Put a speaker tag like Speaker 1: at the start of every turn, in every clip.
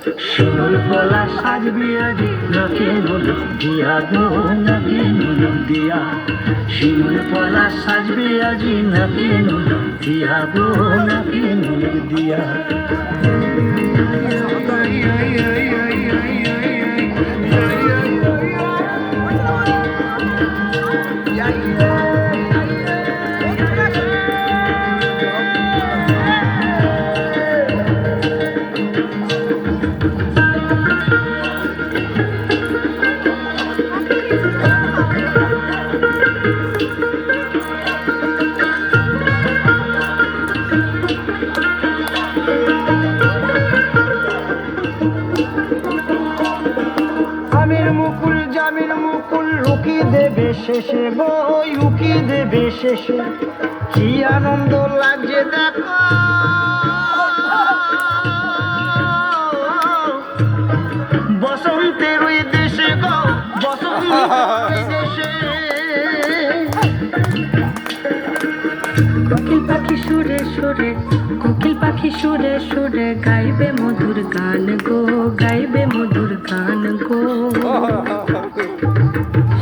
Speaker 1: শিমুল পলা সাজবে আজি নাকি নল দিয়া গো নাকি নল দিয়া। শিমুল পলা সাজবে আজ নাকি নল দিয়া গো নাকি দিয়া। দেবে শেষে বই উকি দেবে শেষে। কি আনন্দ লাগছে দেখো। বসন্তের ওই দেশে গো বসন্তের ওই দেশে।
Speaker 2: কোকিল পাখি সুরে সুরে, কোকিল পাখি সুরে সুরে, গাইবে মধুর গান গো, গাইবে মধুর গান গো।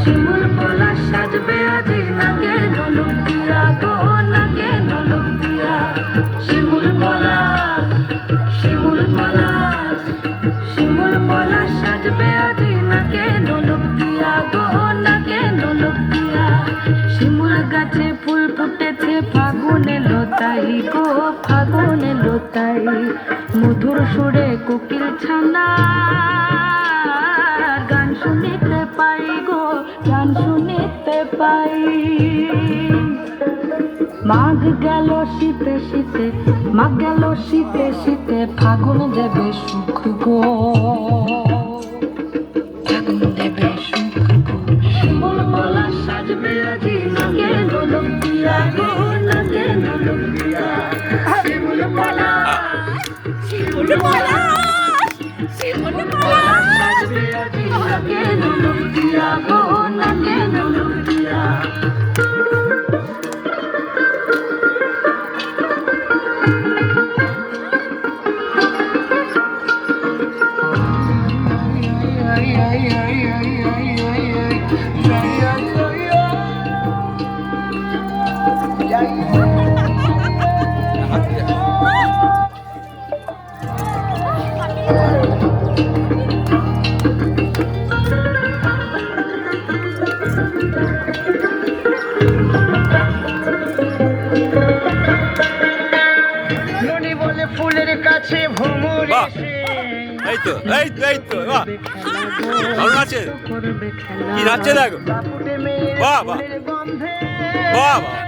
Speaker 2: শিমুল পলা সাজবে আজ নাকে নলুক দিয়া গো নাকে নলুক দিয়া। শিমুল পলা শিমুল গাছে ফুল ফুটেছে, ফাগুনে লতাই গো, ফাগুনে লতাই। মধুর সুরে কোকিল ছানা গান শুনিতে পাই গো, গান শুনিতে পাই। মাঘ গেল শীতে শীতে, মাঘ গেল শীতে শীতে, ফাগুন দেবে সুখ গো। শিমুল পলা শিমুল পলা সাজবে
Speaker 1: ফুলের কাছে ভ্রমর।
Speaker 3: এই তো এই তো এই তো বাহ ভালো নাচে কি নাচছে দেখো বাহ, বাহ। বাহ, বাহ।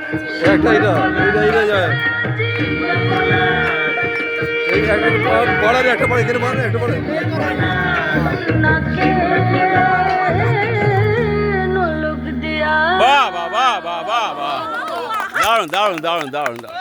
Speaker 3: একটা এটা এটা এটা যায় এই একটা পড়ার একটা পড়ে, এখানে পড়ে একটা বাহ বাহ বাহ বাহ বাহ বাহ। দারুণ দারুণ দারুণ দারুণ দারুণ।